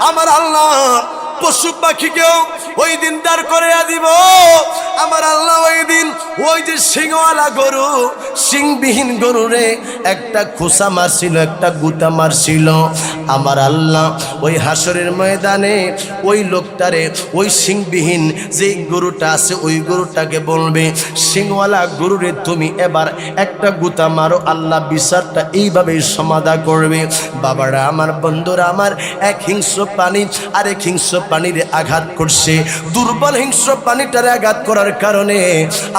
আমার আল্লাহ পশু পাখিকেও ওই দিন দাঁড় করে দিব। আমার আল্লাহ ওই দিন, ওই যে সিংওয়ালা গরু সিংবিহীন গরু রে, একটা খোসা মারছিল, একটা গুতা মারছিল। আমার আল্লাহ ওই হাসরের ময়দানে ওই লোকটারে, ওই সিংবিহীন যে গরুটা আছে, ওই গরুটাকে বলবে সিংওয়ালা গরুরে তুমি এবার একটা গুতা মারো, আল্লাহ বিচারটা এইভাবেই সমাধা করবে। বাবারা, আমার বন্ধুরা, আমার এক হিংস্র প্রাণী, আরেক হিংস্র প্রাণীর আঘাত করছে। দুর্বল হিংস্র প্রাণীটারে আঘাত করার কারণে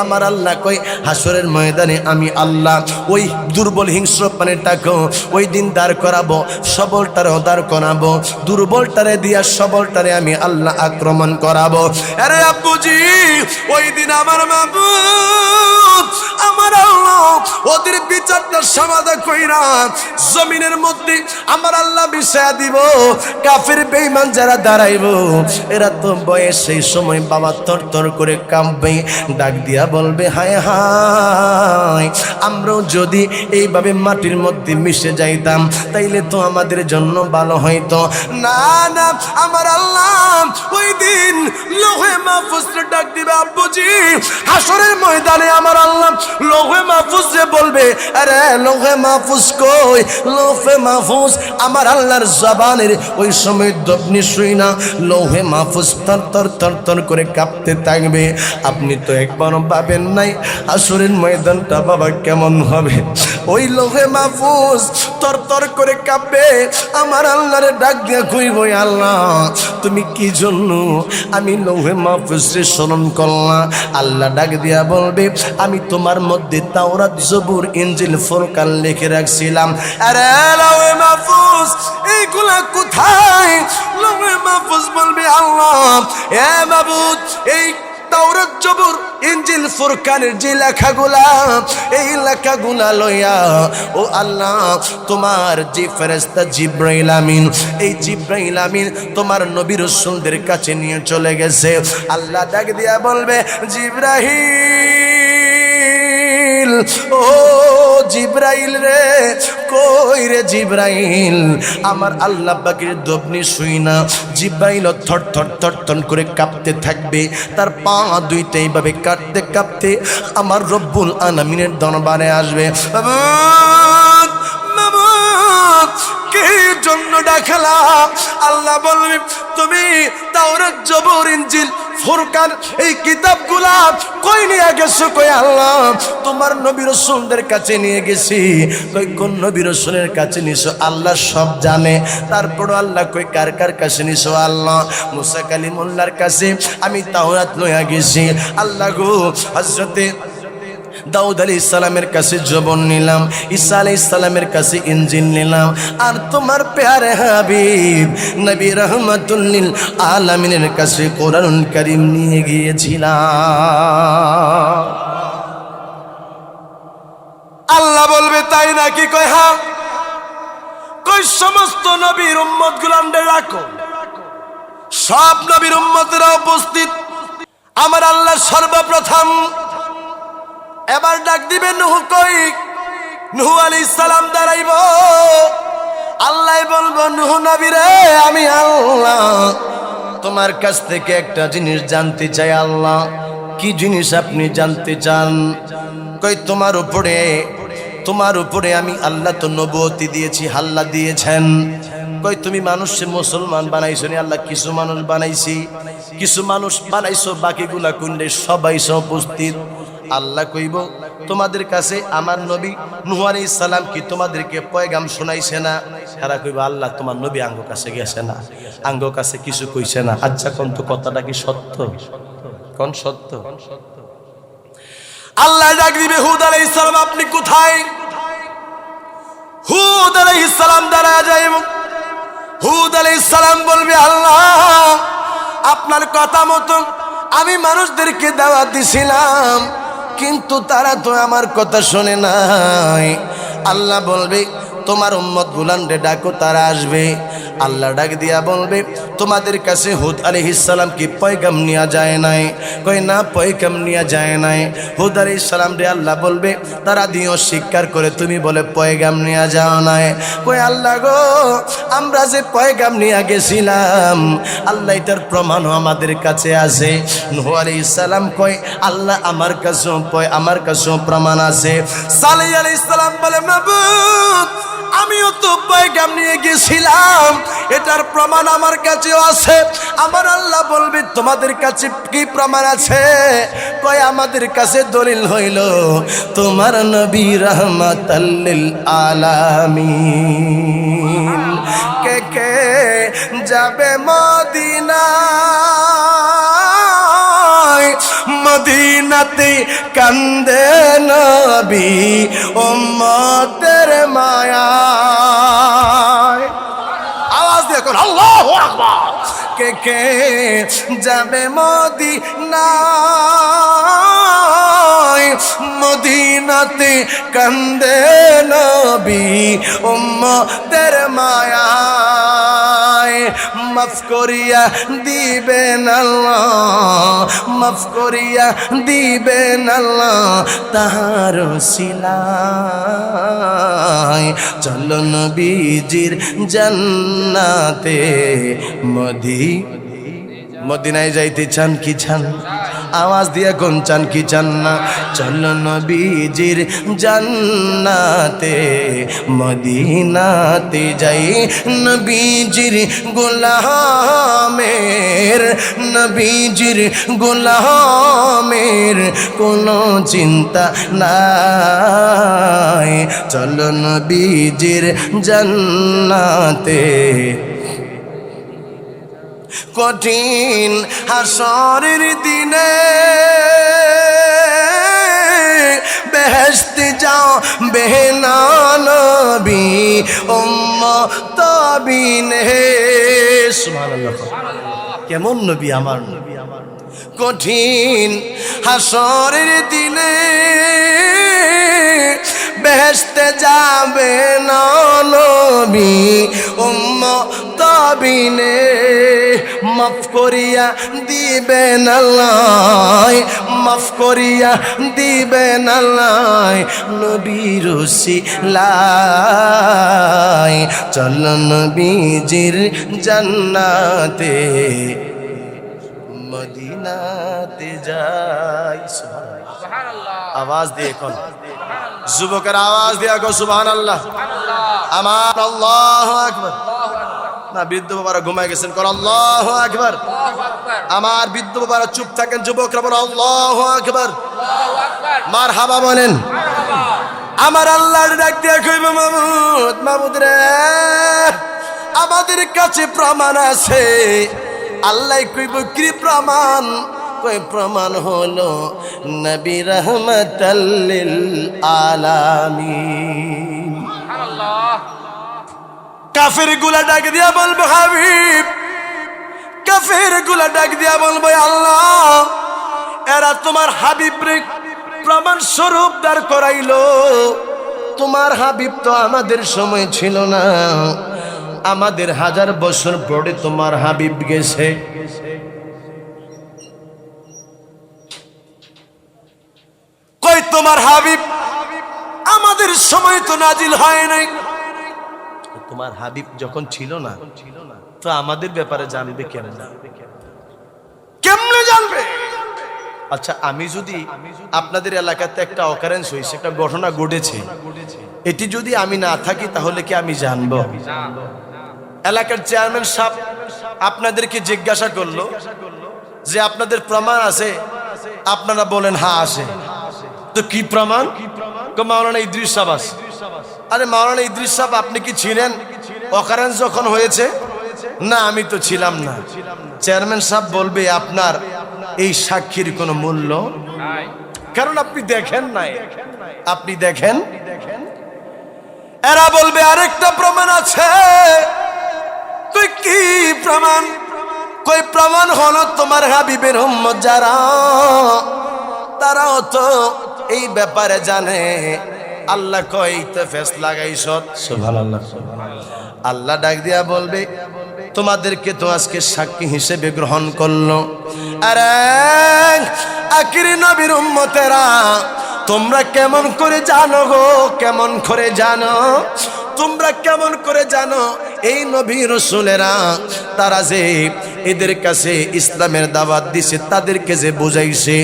আমার আল্লাহ কই হাসরের ময়দানে আমি আল্লাহ ওই দুর্বল হিংস্র প্রাণীটাকেও ওই দিন দাঁড় করাবো, সবলটারেও দাঁড় করাবো, দুর্বলটারে দিয়া সবলটারে আমি আল্লাহ আক্রমণ করাবো। আরে আব্বুজি, ওই দিন আমার মাবুদ, আমার আল্লাহ ওদের বিচারটা সমাধা কইরা জমিনের মধ্যে আমার আল্লাহ বিষয় দিব, কাফের বেঈমান যারা দাঁড়াইব, এরা তো বয়স সেই সময় বাবা তর তর করে কাঁপবে। ডাক দিয়া বলবে, হায় হায়, আমরাও যদি এইভাবে মাটির মধ্যে মিশে যাইতাম, তাইলে তো আমাদের জন্য ভালো হইতো। না না, আমার আল্লাহ, ওই দিন লোহে মাহফুজরে ডাক দিবে, আব্বুজি হাসরের ময়দানে আমার আল্লাহ লোহে মাহফুজ যে বলবে, আরে লোহে মাহফুজ কই? লোহে মাহফুজ আমার আল্লাহর জবানের ওই সময় দবনি শুই না, লোহে মাহফুজ তর তর তর তর করে কাঁপতে থাকবে। আপনি তো একবারও পাবেন নাই। আসরের ময়দানটা বাবা কেমন হবে? ওই লোহে মাহফুজ তর তর করে কাঁপবে। আমার আল্লাহরে ডাক দিয়া কইব আল্লাহ, তুমি কি জন্য আমি লোহে মাহফুজরে স্মরণ করলাম আল্লাহ ডাক দিয়া বলবে, আমি তোমার মধ্যে তাওরাত, জবুর ইঞ্জিল ফোরকান লিখে রাখছিলাম। আরে লোহে মাহফুজ, এইগুলা কোথায়? লোহে মাহফুজ বলবে, আল্লাহ এ মাবুদ, এই তাওরাত জবুর, ইঞ্জিল ফুরকানের যে লেখাগুলা, এই লেখাগুলা লইয়া, ও আল্লাহ, তোমার যে ফেরেস্তা জিব্রাইল আমিন, এই জিব্রাইল আমিন তোমার নবী রসুলদের কাছে নিয়ে চলে গেছে। আল্লাহ ডাক দিয়া বলবে জিব্রাহিল ও জিব্রাইল রে, কই রে জিব্রাইল? আমার আল্লাহ পাকের দবনি শুই না, জিব্রাইল থর থর থর থর করে কাঁপতে থাকবে, তার পা দুইটা এইভাবে কাঁপতে কাঁপতে আমার রব্বুল আনামিনের দরবারে আসবে। কে জন্য ডাকলাম আল্লাহ বলবে, তুমি তাওরাত জবর ইনজিল ফুরকান, এই কিতাবগুলা কই নিয়ে গেছো? কই আল্লাহ, তোমার নবী রসুলদের কাছে নিয়ে গেছি। কই, কোন নবী রসুলের কাছে নিছো? আল্লাহ সব জানে। তারপরও আল্লাহ কই, কার কার কাছে নিছো? আল্লাহ মুসা কালিমুল্লার কাছে আমি তাওরাত লইয়া গেছি। আল্লাহ গো হজরতে দাউদ আলী ইসলামের কাছে জবন নিলাম, ঈসা আলী ইসলামের কাছে ইঞ্জিন নিলাম। আর তোমার প্যারে হাবিব, নবী রহমতুল্লিল আলমিনের কাছে কোরআন করিম নিয়ে গিয়েছিলাম। আল্লাহ বলবে, তাই নাকি? কয় হ্যাঁ কই সমস্ত নবীর উম্মত গুলান্ডে রাখো। সব নবীর উম্মতেরা উপস্থিত। আমার আল্লাহ সর্বপ্রথম এবার ডাক দিবে নুহু কই? নুহু আলী সালাম দাঁড়াইব। আল্লাহ বলব, নুহু নবী রে, আমি আল্লাহ। তোমার কাছ থেকে একটা জিনিস জানতে চাই আল্লাহ। কি জিনিস আপনি জানতে চান? কই, তোমার উপরে তোমার উপরে আমি আল্লাহ তো নবতী দিয়েছি, হাল্লা দিয়েছেন। কই, তুমি মানুষে মুসলমান বানাইছো নি? আল্লাহ, কিছু মানুষ বানাইছি। কিছু মানুষ বানাইছো, বাকিগুলা কুন্ডে সবাই সব উপস্থিত। আল্লাহ কইব, তোমাদের কাছে আমার নবী নুহারি সালাম কি তোমাদেরকে পয়গাম শোনাইছে না? তারা কইব, আল্লাহ, তোমার নবী আঙ্গ কাছে গেছে না। আঙ্গ কাছে কিছু কইছে না। আচ্ছা কোন তো কথাটা কি সত্য? কোন সত্য? আল্লাহ দিবে, হুদ আলাইহিস সালাম, আপনি কোথায়? হুদ আলাইহিস সালাম দাঁড়া যায় হুদ আলাইহিস সালাম বলবে, আল্লাহ, আপনার কথা মতো আমি মানুষদেরকে দাওয়াত দিছিলাম। কিন্তু তারা তো আমার কথা শোনে নাই। আল্লাহ বলবে, তোমার উম্মত গুলান ডাকো, তারা আসবে। আল্লাহ ডাক দিয়া বলবে, তোমাদের কাছে হুদ আলাইহিসসালাম কি পয়গাম নিয়ে যায় নাই? কই না, পয়গাম নিয়ে যায় নাই। হুদ আলাইহিসসালাম রে আল্লাহ বলবে, তারা দিও স্বীকার করে তুমি বলে পয়গাম নিয়ে যাও নাই। কই আল্লাহ গো, আমরা যে পয়গাম নিয়ে গেছিলাম, আল্লাহ এটার প্রমাণও আমাদের কাছে আছে। নূহ আলাইহিস সালাম কয়, আল্লাহ আমার কাছেও আমার কাছেও প্রমাণ আছে। সালেহ আলাইহিস সালাম বলে, মাবুদ আমিও তো পয়গাম নিয়ে গেছিলাম। এটার প্রমাণ আমার কাছেও আছে। আমার আল্লাহ বলবে, তোমাদের কাছে কি প্রমাণ আছে? কয়, আমাদের কাছে দলিল হইল, তোমার নবী রহমাতাল্লিল আলামিন। কে কে যাবে মদিনা? মদিনাতে কান্দে নবী উম্মতের মায়ায়। আওয়াজ দিয়ে কোন আল্লাহু কে কে যাবে মদিনায়? মদিনাতে কান্দে নবী উম্মতের মায়ায়। মাফ করিয়া দিবেন আল্লাহ মাফ করিয়া দিবেন আল্লাহ। তাহার শিলায় চলন বীজির জান্নাতে মদি মদিনায় যাইতে চান কি চান? আওয়াজ দিয়া কোন চান কি চান না? চল নবীজির জান্নাতে, মদিনাতে যাই। নবীজির গোলামের নবীজির গোলামের কোনো চিন্তা নাই। চল নবীজির জান্নাতে কঠিন হাসরের দিনে। বেহেস্তে যাও বেহনানবি উম্ম তবিনে কেমন নবী আমার নবী আমার? কঠিন হাসরের দিনে। বেহেস্তে যাবে নবী উম্ম তবিনে মাফ করিয়া দিবেন আল্লাহ, মাফ করিয়া দিবেন আল্লাহ, নবীর লাই চল নবীজির জান্নাতে, মদিনাতে যাই। আওয়াজ দিয়ে কোন যুবকের আওয়াজ দিয়ে গো সুবহান আল্লাহ আমার আল্লাহ আকবার। না বৃদ্ধ বাবারা ঘুমায় গেছেন কর আল্লাহ আকবার। আমার বৃদ্ধ বাবারা চুপ থাকেন যুবকরা বলো আল্লাহ আকবার। মার হাবা বলেন আমার আল্লাহর ডাক দিয়ে কইব মামুদ মামুদ রে আমাদের কাছে প্রমাণ আছে। আল্লাহ কইব কি প্রমাণ? কই প্রমাণ হলো নবী রহমতাল্লিল আলামিন। কাফেরগুলা ডাক দিয়া বলব, হাবিব। কাফেরগুলা ডাক দিয়া বলব আল্লাহ, এরা তোমার হাবিব প্রমাণ স্বরূপ দাঁড় করাইলো। তোমার হাবিব তো আমাদের সময় ছিল না। আমাদের হাজার বছর পরে তোমার হাবিব গেছে। কই তোমার হাবিব? আমাদের সময় তো নাজিল হয় নাই। তোমার হাবিব যখন ছিল না, তো আমাদের ব্যাপারে জানবে কেন? কেমনে জানবে? আচ্ছা আমি যদি আপনাদের এলাকাতে একটা অকারেন্স হয়েছে একটা ঘটনা ঘটেছে। এটি যদি আমি না থাকি, তাহলে কি আমি জানব? এলাকার চেয়ারম্যান সাহেব আপনাদেরকে জিজ্ঞাসা করল যে আপনাদের প্রমাণ আছে? আপনারা বলেন হ্যাঁ আছে। তো কি প্রমাণ? মাওলানা ইদ্রিস সাহেব আরে মাওলানা ইদ্রিস সাহেব, আপনি কি ছিলেন? অকারেন্স যখন হয়েছে? না, আমি তো ছিলাম না। চেয়ারম্যান সাহেব বলবে, আপনার এই সাক্ষীর কোনো মূল্য কারণ আপনি দেখেন নাই। আপনি দেখেন? এরা বলবে, আরেকটা প্রমাণ আছে। তুই কি প্রমাণ? কই, প্রমাণ হলো তোমার হাবিবের উম্মত যারা, তারাও তো এই ব্যাপারে জানে। আল্লাহ কই তো ফেস লাগাইছ। সুবহানাল্লাহ। আল্লাহ ডাক দিয়া বলবে তোমাদেরকে তো আজকে সাক্ষী হিসেবে গ্রহণ করল। আরে আকিরি নবীর উম্মতেরা তোমরা কেমন করে জানো গো? কেমন করে জানো? তোমরা কেমন করে জানো? এই নবী রসুলেরা, তারা যে এদের কাছে ইসলামের দাওয়াত দিছে, তাদেরকে যে বুঝাইছে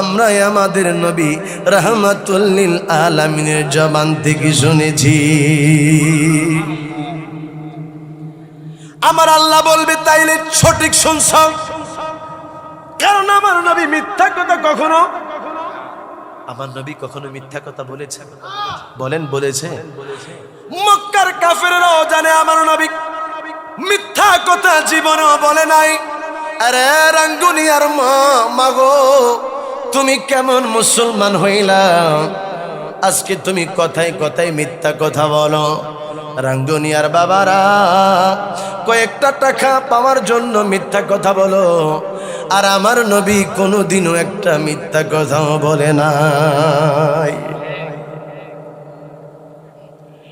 আমরাই আমাদের নবী রহমাতুল্লিল আলামিনের জবান থেকে শুনেছি। আমার আল্লাহ বলবে, তাইলে সঠিক শুনছ। কারণ আমার নবী মিথ্যা কথা কখনো আমার নবী কখনো মিথ্যা কথা বলেছে বলেন বলেছে। মক্কার কাফেররাও জানে আমার নবী মিথ্যা কথা জীবনও বলে নাই। আরে রাঙ্গুনি আর মা মাগো তুমি কেমন মুসলমান হইলা? আজকে তুমি কথায় কথায় মিথ্যা কথা বলো। রাঙ্গুনিয়ার বাবারা, কয়েকটা টাকা পাওয়ার জন্য মিথ্যা কথা বলো। আর আমার নবী কোনো দিনও একটা মিথ্যা কথাও বলে নাই।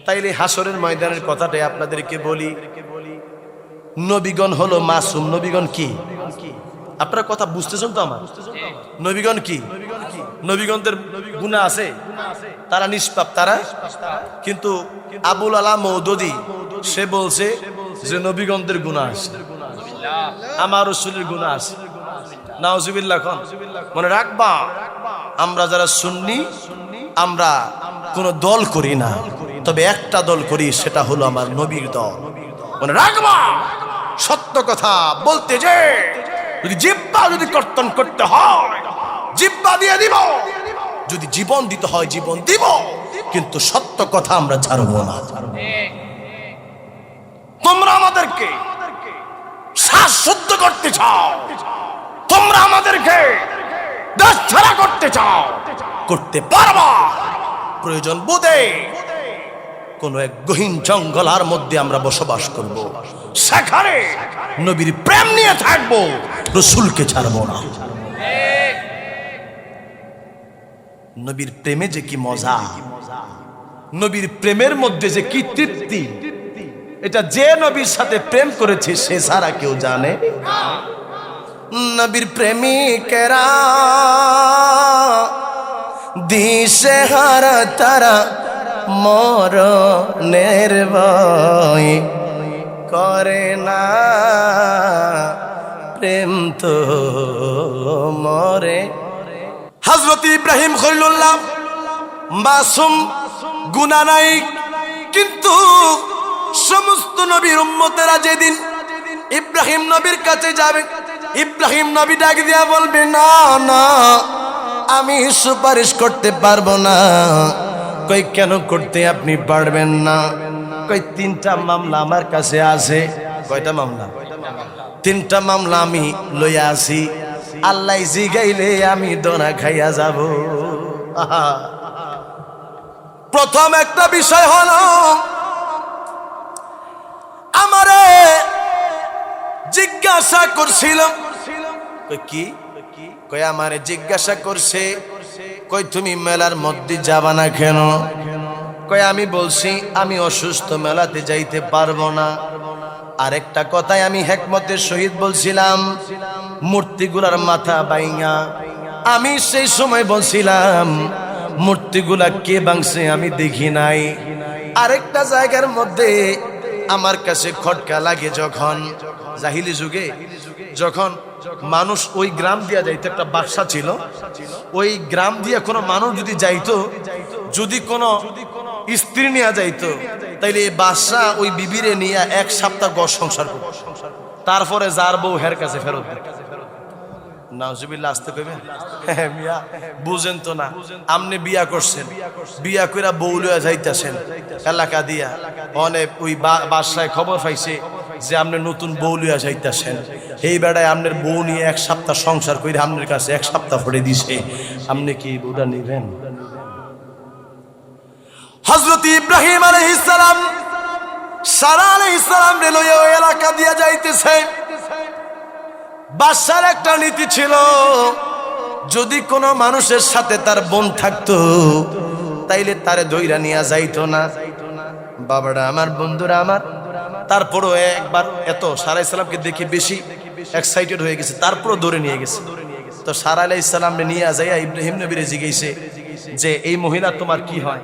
তাইলে হাসরের ময়দানের কথাটাই আপনাদেরকে বলি। নবীগণ হলো মাসুম, নবীগণ কি? আপনারা কথা বুঝতেছেন তো আমার? নবীগণ কি? নবীগণদের গুণা আছে? তারা নিষ্পাপ, তারা? কিন্তু আবুল আলা মৌদদি, সে বলছে যে নবীগণদের গুণা আছে। আমার রসুলের গুণা আছে। নাওজুবিল্লাহ খন, মনে রাখবা, আমরা যারা শুননি আমরা কোন দল করি না। তবে একটা দল করি, সেটা হলো আমার নবীর দল। মনে রাখবা, সত্য কথা বলতে যে যদি জিব্বা যদি কর্তন করতে হয়, জিব্বা দিয়ে দিব। যদি জীবন দিতে হয়, জীবন দিব। কিন্তু সত্য কথা আমরা ছাড়বো না। তোমরা আমাদেরকে শ্বাস শুদ্ধ করতে চাও। তোমরা আমাদেরকে দেশ ছাড়া করতে চাও। করতে পারবা। প্রয়োজন বোধে কোন এক গহীন জঙ্গলার মধ্যে আমরা বসবাস করব। সেখানে নবীর প্রেম নিয়ে থাকব, রসুলকে ছাড়বো না। নবীর প্রেমে যে কি মজা, নবীর প্রেমের মধ্যে যে কি তৃপ্তি, এটা যে নবীর সাথে প্রেম করেছে সে সারা কেউ জানে? নবীর প্রেমিকেরা দিশে হারা তারা মরণের ভয়। করে না। প্রেম তো মরে। হজরত ইব্রাহিম খলিলুল্লাহ মাসুম গুনা নাই, কিন্তু সমস্ত নবীর উম্মতেরা যেদিন ইব্রাহিম নবীর কাছে যাবে, ইব্রাহিম নবী ডাক দিয়া বলবে, না না, আমি সুপারিশ করতে পারব না। কই কেন করতে আপনি পারবেন না? কই তিনটা মামলা আমার কাছে আছে। কয়টা মামলা? তিনটা মামলা আমি লইয়া আছি। আল্লাহ জিগাইলে আমি দোনা খাইয়া যাব। প্রথম একটা বিষয় হল, আমারে জিজ্ঞাসা করছিল। কি? কই আমারে জিজ্ঞাসা করছে কই তুমি মেলার মধ্যে যাবা না কেন? কই আমি বলছি, আমি অসুস্থ, মেলাতে যাইতে পারব না। আরেকটা কথাই আমি হেকমতের সহিত বলছিলাম, মূর্তিগুলার মাথা বাইঙা আমি সেই সময় বলছিলাম, মূর্তিগুলা কে বাংছে আমি দেখি নাই। আরেকটা জায়গার মধ্যে আমার কাছে খটকা লাগে যখন, জাহিলি যুগে, যখন মানুষ ওই গ্রাম দিয়া যাইতো, একটা বাসা ছিল, ওই গ্রাম দিয়া কোনো মানুষ যদি যাইতো, যদি কোনো স্ত্রী নেওয়া যাইতো, তাইলে এই বাদশা ওই বিবিরে নিয়ে এক সপ্তাহ গড় সংসার করত। তারপরে যার বউ হের কাছে ফেরত হ্যাঁ মিয়া, বুঝেন তো না আপনি বিয়া করছেন, বিয়া কইরা বউ লইয়া যাইতাছেন, এলাকা দিয়া। অনেক ওই বাসায় খবর পাইছে যে আপনি নতুন বউ লইয়া যাইতাছেন। এই বেড়ায় আপনার বউ নিয়ে এক সপ্তাহ সংসার কইরা আপনার কাছে এক সপ্তাহ পরে দিছে। আপনি কি বউটা নিবেন? হজরত ইব্রাহিম আলহিসাম সারা রে লইয়া এলাকা দিয়া যাইতেছে। বাদশার একটা নীতি ছিল, যদি কোনো মানুষের সাথে তার বোন থাকতো, তাইলে তারে দইরা নিয়ে যাইতো না। বাবারা, আমার বন্ধুরা, আমার তারপরও একবার এত সারা ইসলামকে দেখে বেশি এক্সাইটেড হয়ে গেছে, তারপরও ধরে নিয়ে গেছে। তো সারা আলাই ইসলাম নিয়ে যাইয়া ইব্রাহিম নবীরে জিজ্ঞেসে যে, এই মহিলা তোমার কি হয়?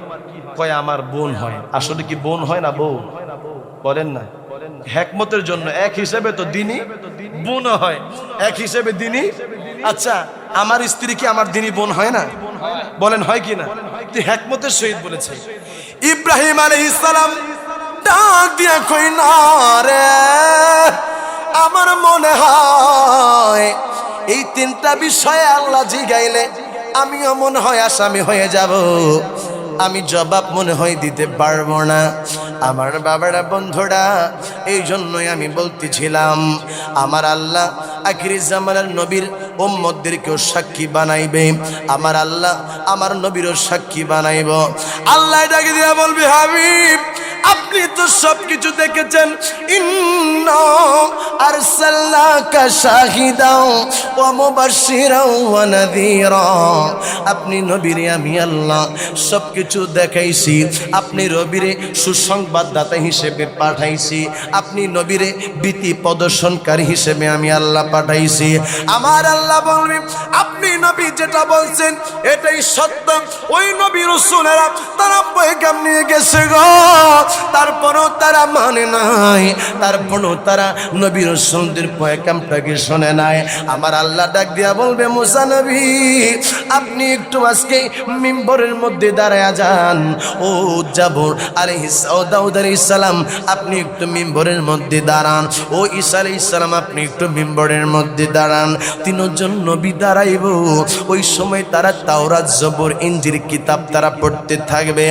কয়, আমার বোন হয়। আসলে কি বোন হয় না বউ? বলেন না। হেকমতের জন্য এক হিসেবে তো দিনই বোন হয়, এক হিসেবে দিনই আচ্ছা আমার স্ত্রী কি আমার দিনই বোন হয় না? বলেন, হয় কি না? তুই হেকমতের সহিত বলেছে, ইব্রাহিম আলাইহিস সালাম ডাক দিয়া কই না রে? আমার মনে হয় এই তিনটা বিষয়ে আল্লাহ জিগাইলে আমিও মনে হয় আসামি হয়ে যাব। আমি জবাব মনে হয় দিতে পারব না। আমার বাবারা, বন্ধুরা এই জন্যই আমি বলতেছিলাম, আমার আল্লাহ আখিরি জামানের নবীর ওম্মদদেরকেও সাক্ষী বানাইবে। আমার আল্লাহ আমার নবীরও সাক্ষী বানাইব। আল্লাহ ডাকে দিয়া বলবি, হাবিব আপনি তো সবকিছু দেখেছেন। ইন্না নাযীরা। আপনি নবীরে, আমি আল্লাহ সব কিছু দেখাইছি। আপনি রবিরে সুসংবাদদাতা হিসেবে পাঠাইছি। আপনি নবীরে ভীতি প্রদর্শনকারী হিসেবে আমি আল্লাহ পাঠাইছি। আমার আল্লাহ বলবি, আপনি নবী যেটা বলছেন, এটাই সত্য। ওই নবী রসুলেরা তারা পয়গাম নিয়ে গেছে গো। তারপরও তারা মানে নাই, তারপরও তারা নবী রসুলদের পয়গামটাকে শোনে নাই। আমার আল্লাহ ডাক দিয়া বলবে, মুসা নবী, আপনি একটু আজকে মিম্বরের মধ্যে দাঁড়ায় যান। ও আলাইহিস ও দাউদ আলাইহিস সালাম, আপনি একটু মিম্বরের মধ্যে দাঁড়ান। ও ঈসা আলাইহিস সালাম, আপনি একটু মিম্বরের মধ্যে দাঁড়ান। তিনজন নবী দাঁড়াইব, ওই সময় তারা তাওরাত, জবর ইঞ্জির কিতাব তারা পড়তে থাকবে।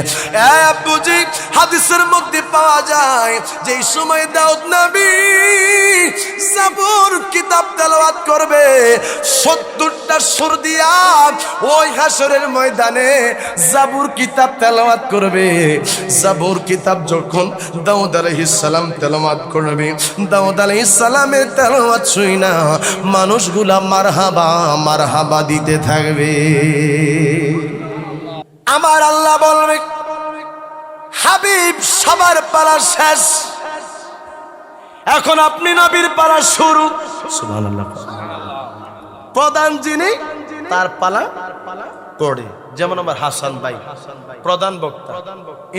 হাদিসের মধ্যে পাওয়া যায়। যে সময় দাউদ নবী জবর কিতাব তেলাওয়াত করবে, সত্তরটা সুর দিয়া ওই হাসরের ময়দানে জাবুর কিতাব তেলাওয়াত করবে। জাবুর কিতাব যখন দাউদ আলাইহিস সালাম তেলাওয়াত করবে, দাউদ আলাইহিস সালামের তেলাওয়াত শুই না, মানুষগুলা মারহাবা মারহাবা দিতে থাকবে। আমার আল্লাহ বলবে হাবিব সবার পালা শেষ। এখন আপনি নবীর পালা শুরু। প্রধান যিনি তার পালা পড়ে। যেমন আমার হাসান ভাই প্রধান বক্তা।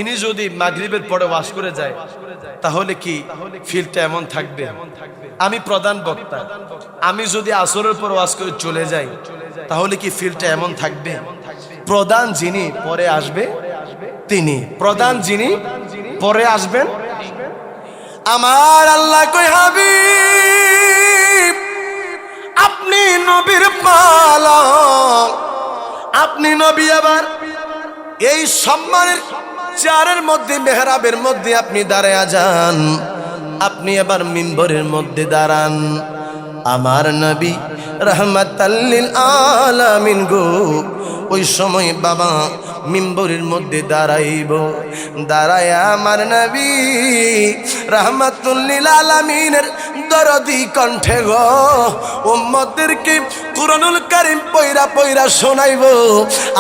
ইনি যদি মাগরিবের পরে ওয়াশ করে যায় তাহলে কি ফিলটা এমন থাকবে? আমি প্রধান বক্তা। আমি যদি আসরের পর ওয়াশ করে চলে যাই তাহলে কি ফিলটা এমন থাকবে? প্রধান যিনি পরে আসবে তিনি প্রধান যিনি, পরে আসবেন। আমার আল্লাহ কই হাবিব, আপনি নবীর পালক আপনি নবী আবার এই সম্মানের চারের মধ্যে, মেহরাবের মধ্যে আপনি দাঁড়ায়া যান। আপনি এবার মিম্বরের মধ্যে দাঁড়ান। আমার নবী রহমতাল্লিল আলামিন গো, ওই সময় বাবা মিম্বরের মধ্যে দাঁড়াইব। দাঁড়ায় আমার নবী রহমতুল্লিল আলামিনের দরদি কণ্ঠে গো। উম্মতদেরকে কুরআনুল কারীম পয়রা পয়রা শোনাইব।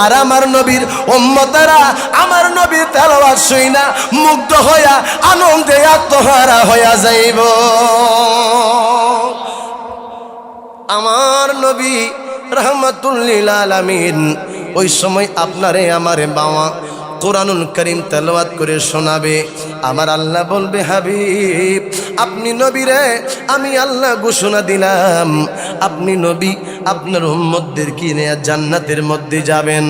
আর আমার নবীর উম্মতেরা আমার নবীর তেলাওয়াত শুইনা মুগ্ধ হইয়া আনন্দে আত্মহারা হইয়া যাইব। আমার নবী রহমতুল্লিল আলামিন ওই সময় আপনারে আমারে বাবা কোরআনুল করিম তেলাওয়াত করে শোনাবে। আমার আল্লাহ বলবে, হাবিব, আপনি নবী রে আমি আল্লাহ ঘোষণা দিলাম। আপনি নবী, আপনার উম্মতদের কিনে জান্নাতের মধ্যে যাবেন?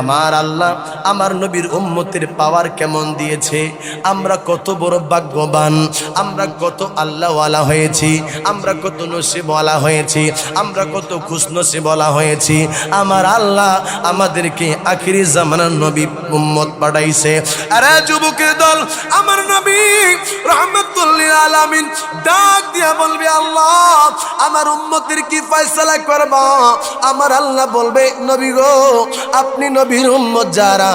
আমার আল্লাহ, আমার নবীর উম্মতের পাওয়ার কেমন দিয়েছে? আমরা কত বড় ভাগ্যবান, আমরা কত আল্লাহওয়ালা হয়েছি, আমরা কত নসিবওয়ালা হয়েছি, আমরা কত খুশনসিবওয়ালা হয়েছি। আমার আল্লাহ আমাদেরকে আখিরি জামানার নবী উম্মত পাঠাইছে আরে যুবকের দল, আমার নবী রহমতুল্লিল আলামিন ডাক দিয়া বলবে, আল্লাহ, আমার উম্মতের কি ফয়সালা করব? আমার আল্লাহ বলবে, নবী গো, আপনি নবীর উম্মত যারা,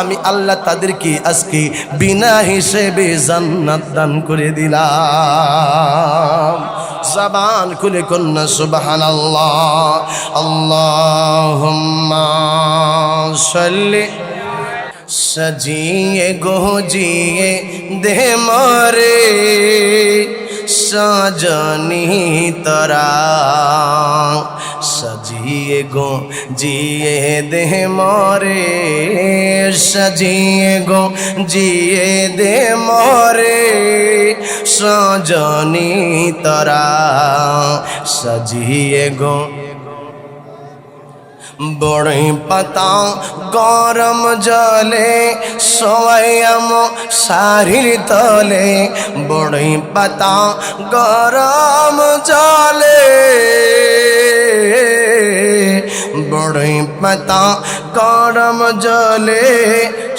আমি আল্লাহ তাদেরকে আজকে বিনা হিসেবে জান্নাত দান করে দিলাম। জবান খুলে কন্যা সুবহান আল্লাহ আল্লাহুম্মা সাল্লি सजिए गोजिए दे मारे सजनी तरा सजिए गो जिए दे मारे सजिए गो जिए दे मारे सजनी तरा सजिए गो বড়ই পাতা, গরম জলে সোয়াম শাড়ির তলে। বড়ই পাতা, গরম জলে বড়ই পাতা, গরম জলে